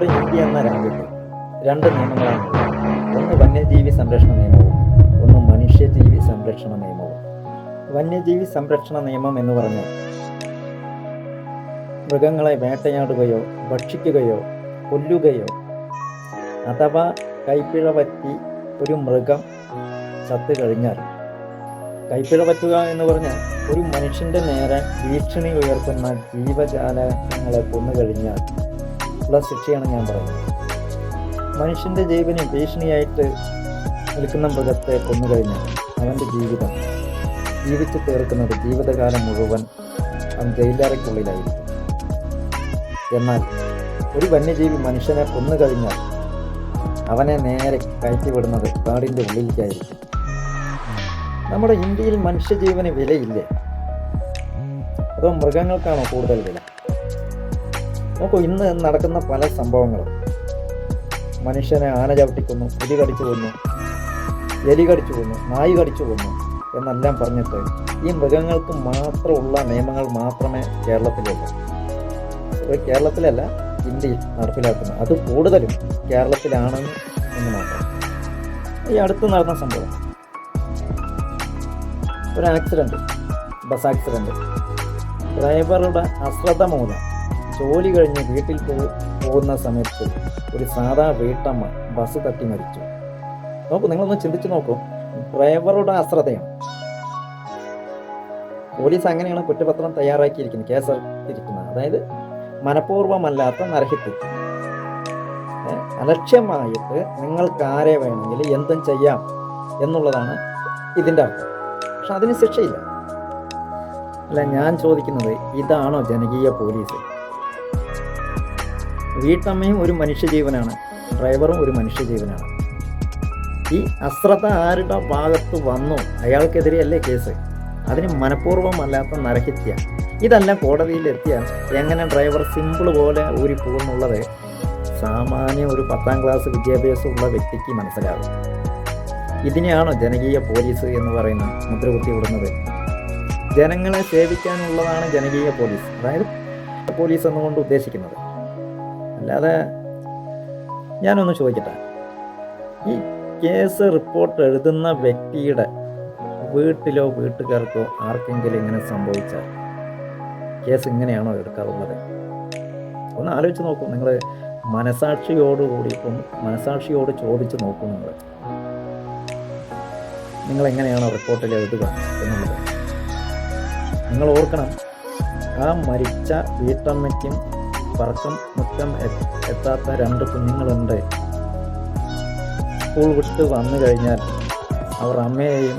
നമ്മുടെ ഇന്ത്യ എന്ന രാജ്യത്ത് രണ്ട് നിയമങ്ങളാണ്. ഒന്ന് വന്യജീവി സംരക്ഷണ നിയമവും ഒന്ന് മനുഷ്യജീവി സംരക്ഷണ നിയമവും. വന്യജീവി സംരക്ഷണ നിയമം എന്ന് പറഞ്ഞാൽ മൃഗങ്ങളെ വേട്ടയാടുകയോ ഭക്ഷിക്കുകയോ കൊല്ലുകയോ അഥവാ കൈപ്പിഴ പറ്റി ഒരു മൃഗം ചത്തു കഴിഞ്ഞാൽ കൈപ്പിഴ പറ്റുക എന്ന് പറഞ്ഞാൽ ഒരു മനുഷ്യന്റെ നേരെ ഭീഷണി ഉയർത്തുന്ന ജീവജാലങ്ങളെ കൊന്നു കഴിഞ്ഞാൽ ഉള്ള ശിക്ഷയാണ് ഞാൻ പറയുന്നത്. മനുഷ്യന്റെ ജീവന് ഭീഷണിയായിട്ട് നിൽക്കുന്ന മൃഗത്തെ കൊന്നു കഴിഞ്ഞാൽ അവന്റെ ജീവിതം ജീവിച്ചു തീർക്കുന്നത് ജീവിതകാലം മുഴുവൻ അവൻ ജയിലറയ്ക്കുള്ളിലായിരിക്കും എന്നാൽ ഒരു വന്യജീവി മനുഷ്യനെ കൊന്നു കഴിഞ്ഞാൽ അവനെ നേരെ കയറ്റിവിടുന്നത് കാടിന്റെ ഉള്ളിലേക്കായിരിക്കും. നമ്മുടെ ഇന്ത്യയിൽ മനുഷ്യജീവന് വിലയില്ലേ? അതോ മൃഗങ്ങൾക്കാണോ കൂടുതൽ വില? നോക്കൂ ഇന്ന് നടക്കുന്ന പല സംഭവങ്ങളും. മനുഷ്യനെ ആന ചവിട്ടിക്കൊന്നു പുലി കടിച്ചു കൊന്നു എലി കടിച്ചു കൊന്നു നായി കടിച്ചു കൊന്നു എന്നെല്ലാം പറഞ്ഞിട്ട് ഈ മൃഗങ്ങൾക്ക് മാത്രമുള്ള നിയമങ്ങൾ മാത്രമേ കേരളത്തിലുള്ളൂ. കേരളത്തിലല്ല ഇന്ത്യയിൽ നടപ്പിലാക്കുന്നത്. അത് കൂടുതലും കേരളത്തിലാണെന്ന് എന്ന് മാത്രം. ഈ അടുത്ത് നടന്ന സംഭവം. ഒരു ആക്സിഡന്റ് ബസ് ആക്സിഡന്റ് ഡ്രൈവറുടെ അശ്രദ്ധ മൂലം ജോലി കഴിഞ്ഞ് വീട്ടിൽ പോകുന്ന സമയത്ത് ഒരു സാധാ വീട്ടമ്മ ബസ് തട്ടി മരിച്ചു. നോക്കൂ നിങ്ങളൊന്ന് ചിന്തിച്ചു നോക്കൂ. ഡ്രൈവറുടെ അശ്രദ്ധയാണ്. പോലീസ് അങ്ങനെയാണ് കുറ്റപത്രം തയ്യാറാക്കിയിരിക്കുന്നത് കേസ് ഇരിക്കുന്നത്. അതായത് മനഃപൂർവമല്ലാത്ത നരഹിത്യം. അലക്ഷ്യമായിട്ട് നിങ്ങൾക്ക് ആരെ വേണമെങ്കിൽ എന്തും ചെയ്യാം എന്നുള്ളതാണ് ഇതിന്റെ അർത്ഥം. പക്ഷെ അതിന് ശിക്ഷയില്ല. അല്ല ഞാൻ ചോദിക്കുന്നത് ഇതാണോ ജനകീയ പോലീസ്? വീട്ടമ്മയും ഒരു മനുഷ്യജീവനാണ് ഡ്രൈവറും ഒരു മനുഷ്യജീവനാണ്. ഈ അശ്രദ്ധ ആരുടെ ഭാഗത്ത് വന്നു? അയാൾക്കെതിരെയല്ലേ കേസ്? അതിന് മനഃപൂർവമല്ലാത്ത നരഹത്യ. ഇതെല്ലാം കോടതിയിൽ എത്തിയാൽ എങ്ങനെ ഡ്രൈവർ സിമ്പിൾ പോലെ ഊരി പോകുന്നുള്ളത്? സാമാന്യ ഒരു പത്താം ക്ലാസ് വിദ്യാഭ്യാസമുള്ള വ്യക്തിക്ക് മനസ്സിലാകും. ഇതിനെയാണോ ജനകീയ പോലീസ് എന്ന് പറയുന്ന മുദ്രകുത്തി വിടുന്നത്? ജനങ്ങളെ സേവിക്കാനുള്ളതാണ് ജനകീയ പോലീസ്. അതായത് പോലീസ് എന്നുകൊണ്ട് ഉദ്ദേശിക്കുന്നത്. അല്ലാതെ ഞാനൊന്ന് ചോദിക്കട്ടെ. ഈ കേസ് റിപ്പോർട്ട് എഴുതുന്ന വ്യക്തിയുടെ വീട്ടിലോ വീട്ടുകാർക്കോ ആർക്കെങ്കിലും ഇങ്ങനെ സംഭവിച്ചാൽ കേസ് ഇങ്ങനെയാണോ എടുക്കാറുള്ളത്? ഒന്ന് ആലോചിച്ച് നോക്കൂ. നിങ്ങൾ മനസാക്ഷിയോടുകൂടി ഒന്ന് മനസാക്ഷിയോട് ചോദിച്ച് നോക്കൂ നിങ്ങൾ നിങ്ങൾ എങ്ങനെയാണോ റിപ്പോർട്ടിൽ എഴുതുക എന്നുള്ളത്? നിങ്ങൾ ഓർക്കണം ആ മരിച്ച വീട്ടമ്മയ്ക്കും പറക്കം മുറ്റം എത്താത്ത രണ്ട് കുഞ്ഞുങ്ങളുണ്ട്. സ്കൂൾ വിട്ട് വന്നു കഴിഞ്ഞാൽ അവർ അമ്മയെയും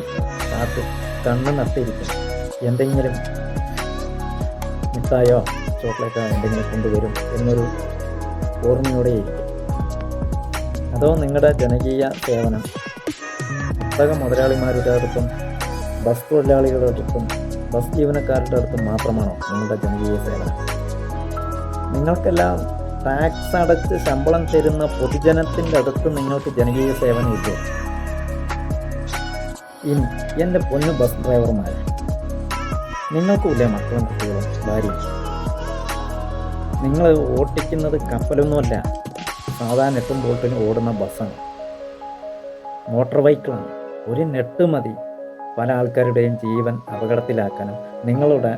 കാത്ത് കണ്ണ് നട്ടിരിക്കും. എന്തെങ്കിലും മിഠായോ ചോക്ലേറ്റോ എന്തെങ്കിലും കൊണ്ടുവരും എന്നൊരു ഓർമ്മയോടെ ഇരിക്കും. അതോ നിങ്ങളുടെ ജനകീയ സേവനം. പുസ്തക മുതലാളിമാരുടെ അടുത്തും ബസ് തൊഴിലാളികളുടെ അടുത്തും ബസ് ജീവനക്കാരുടെ അടുത്തും മാത്രമാണോ നിങ്ങളുടെ ജനകീയ സേവനം? നിങ്ങൾക്കെല്ലാം ടാക്സ് അടച്ച് ശമ്പളം തരുന്ന പൊതുജനത്തിന്റെ അടുത്ത് നിങ്ങൾക്ക് ജനകീയ സേവനം ഇല്ലേ ഇനി എന്റെ പൊന്ന് ബസ് ഡ്രൈവർമാർ നിങ്ങൾക്കുമില്ലേ മക്കളും കുട്ടികളും ഭാര്യയും? നിങ്ങൾ ഓട്ടിക്കുന്നത് കപ്പലൊന്നുമല്ല സാധാരണ എട്ടും ബോട്ടിന് ഓടുന്ന ബസ്സാണ് മോട്ടോർ വെഹിക്കിളാണ് ഒരു നെട്ട് മതി. പല ആൾക്കാരുടെയും ജീവൻ അപകടത്തിലാക്കാനും നിങ്ങളുടെ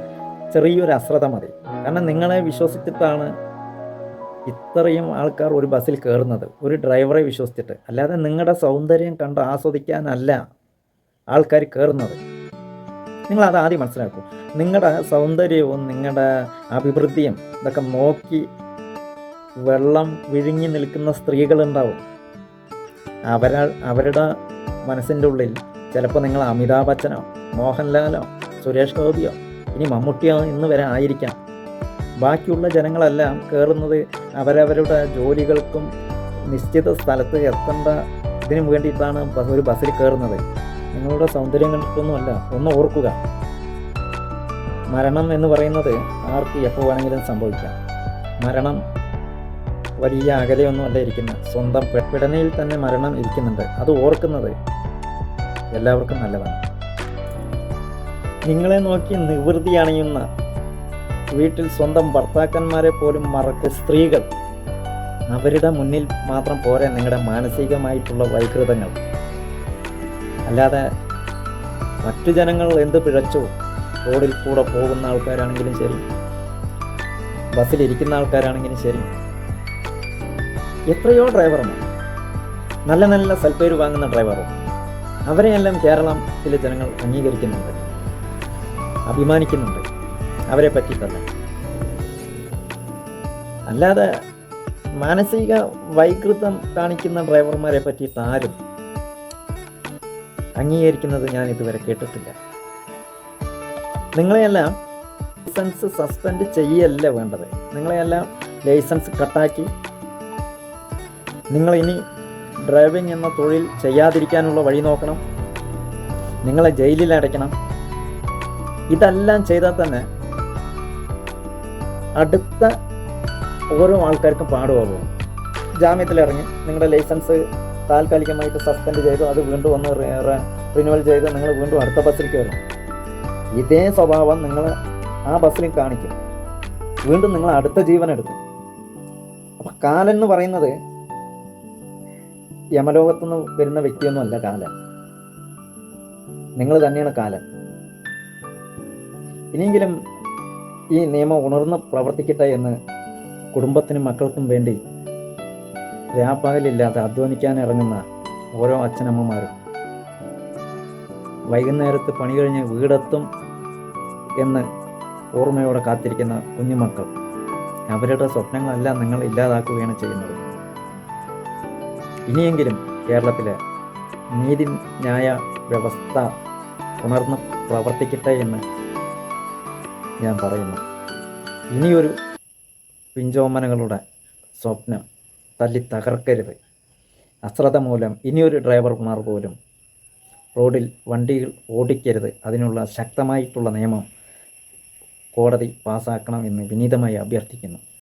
ചെറിയൊരു അശ്രദ്ധ മതി. കാരണം നിങ്ങളെ വിശ്വസിച്ചിട്ടാണ് ഇത്രയും ആൾക്കാർ ഒരു ബസ്സിൽ കയറുന്നത് ഒരു ഡ്രൈവറെ വിശ്വസിച്ചിട്ട്. അല്ലാതെ നിങ്ങളുടെ സൗന്ദര്യം കണ്ട് ആസ്വദിക്കാനല്ല ആൾക്കാർ കയറുന്നത് അത് ആദ്യം മനസ്സിലാക്കും. നിങ്ങളുടെ സൗന്ദര്യവും നിങ്ങളുടെ അഭിവൃദ്ധിയും ഇതൊക്കെ നോക്കി വെള്ളം വിഴുങ്ങി നിൽക്കുന്ന സ്ത്രീകളുണ്ടാവും. അവരാ അവരുടെ മനസ്സിന്റെ ഉള്ളിൽ ചിലപ്പോൾ നിങ്ങൾ അമിതാഭ് ബച്ചനോ മോഹൻലാലോ സുരേഷ് ഗോപിയോ ഇനി മമ്മൂട്ടി ഇന്ന് വരെ ആയിരിക്കാം. ബാക്കിയുള്ള ജനങ്ങളെല്ലാം കയറുന്നത് അവരവരുടെ ജോലികൾക്കും നിശ്ചിത സ്ഥലത്ത് എത്തേണ്ട ഇതിനു വേണ്ടിയിട്ടാണ് ഒരു ബസ്സിൽ കയറുന്നത് നിങ്ങളുടെ സൗന്ദര്യം കണ്ടിട്ടൊന്നുമല്ല ഒന്ന് ഓർക്കുക. മരണം എന്ന് പറയുന്നത് ആർക്ക് എപ്പോൾ വേണമെങ്കിലും സംഭവിക്കാം. മരണം വലിയ അകലെയൊന്നുമല്ല ഇരിക്കുന്നത്. സ്വന്തം പെട്ടിടനയിൽ തന്നെ മരണം ഇരിക്കുന്നുണ്ട്. അത് ഓർക്കുന്നത് എല്ലാവർക്കും നല്ലതാണ്. നിങ്ങളെ നോക്കി നിവൃത്തി അണിയുന്ന വീട്ടിൽ സ്വന്തം ഭർത്താക്കന്മാരെ പോലും മറക്ക് സ്ത്രീകൾ. അവരുടെ മുന്നിൽ മാത്രം പോരെ നിങ്ങളുടെ മാനസികമായിട്ടുള്ള വൈകൃതങ്ങൾ. അല്ലാതെ മറ്റു ജനങ്ങൾ എന്ത് പിഴച്ചു? റോഡിൽ കൂടെ പോകുന്ന ആൾക്കാരാണെങ്കിലും ശരി. ബസ്സിലിരിക്കുന്ന ആൾക്കാരാണെങ്കിലും ശരി. എത്രയോ ഡ്രൈവർമാർ. നല്ല നല്ല സൽപ്പേര് വാങ്ങുന്ന ഡ്രൈവറും. അവരെയെല്ലാം കേരളത്തിലെ ജനങ്ങൾ അംഗീകരിക്കുന്നുണ്ട്. അഭിമാനിക്കുന്നുണ്ട്. അവരെ പറ്റി തന്നെ. അല്ലാതെ മാനസിക വൈകൃതം കാണിക്കുന്ന ഡ്രൈവർമാരെ പറ്റിയിട്ട് ആരും അംഗീകരിക്കുന്നത് ഞാൻ ഇതുവരെ കേട്ടിട്ടില്ല. നിങ്ങളെയെല്ലാം ലൈസൻസ് സസ്പെൻഡ് ചെയ്യല്ല വേണ്ടത്? നിങ്ങളെയെല്ലാം ലൈസൻസ് കട്ടാക്കി. നിങ്ങളിനി ഡ്രൈവിംഗ് എന്ന തൊഴിൽ ചെയ്യാതിരിക്കാനുള്ള വഴി നോക്കണം. നിങ്ങളെ ജയിലിൽ അടയ്ക്കണം. ഇതെല്ലാം ചെയ്താൽ തന്നെ അടുത്ത ഓരോ ആൾക്കാർക്കും പാടുപോകും ജാമ്യത്തിലിറങ്ങി നിങ്ങളുടെ ലൈസൻസ് താൽക്കാലികമായിട്ട് സസ്പെൻഡ് ചെയ്തു അത് വീണ്ടും ഒന്ന് റിന്യൂവൽ ചെയ്ത് നിങ്ങൾ വീണ്ടും അടുത്ത ബസ്സിൽ കയറും. ഇതേ സ്വഭാവം നിങ്ങൾ ആ ബസ്സിൽ കാണിക്കും. വീണ്ടും നിങ്ങൾ അടുത്ത ജീവൻ എടുക്കും. അപ്പം കാലെന്ന് പറയുന്നത് യമലോകത്തുനിന്ന് വരുന്ന വ്യക്തിയൊന്നുമല്ല കാലൻ. നിങ്ങൾ തന്നെയാണ് കാലൻ. ഇനിയെങ്കിലും ഈ നിയമം ഉണർന്ന് പ്രവർത്തിക്കട്ടെ എന്ന് കുടുംബത്തിനും മക്കൾക്കും വേണ്ടി രാപ്പകലില്ലാതെ അധ്വാനിക്കാൻ ഇറങ്ങുന്ന ഓരോ അച്ഛനമ്മമാരും. വൈകുന്നേരത്ത് പണി കഴിഞ്ഞ് വീടെത്തും എന്ന് ഓർമ്മയോടെ കാത്തിരിക്കുന്ന കുഞ്ഞുമക്കൾ. അവരുടെ സ്വപ്നങ്ങളെല്ലാം നിങ്ങൾ ഇല്ലാതാക്കുകയാണ് ചെയ്യുന്നത്. ഇനിയെങ്കിലും കേരളത്തിലെ നീതിന്യായ വ്യവസ്ഥ ഉണർന്ന് പ്രവർത്തിക്കട്ടെ എന്ന് ഞാൻ പറയുന്നു. ഇനിയൊരു പിഞ്ചോമനകളുടെ സ്വപ്നം തല്ലി തകർക്കരുത്. അശ്രദ്ധ മൂലം ഇനിയൊരു ഡ്രൈവർമാർ പോലും റോഡിൽ വണ്ടികൾ ഓടിക്കരുത്. അതിനുള്ള ശക്തമായിട്ടുള്ള നിയമം കോടതി പാസ്സാക്കണമെന്ന് വിനീതമായി അഭ്യർത്ഥിക്കുന്നു.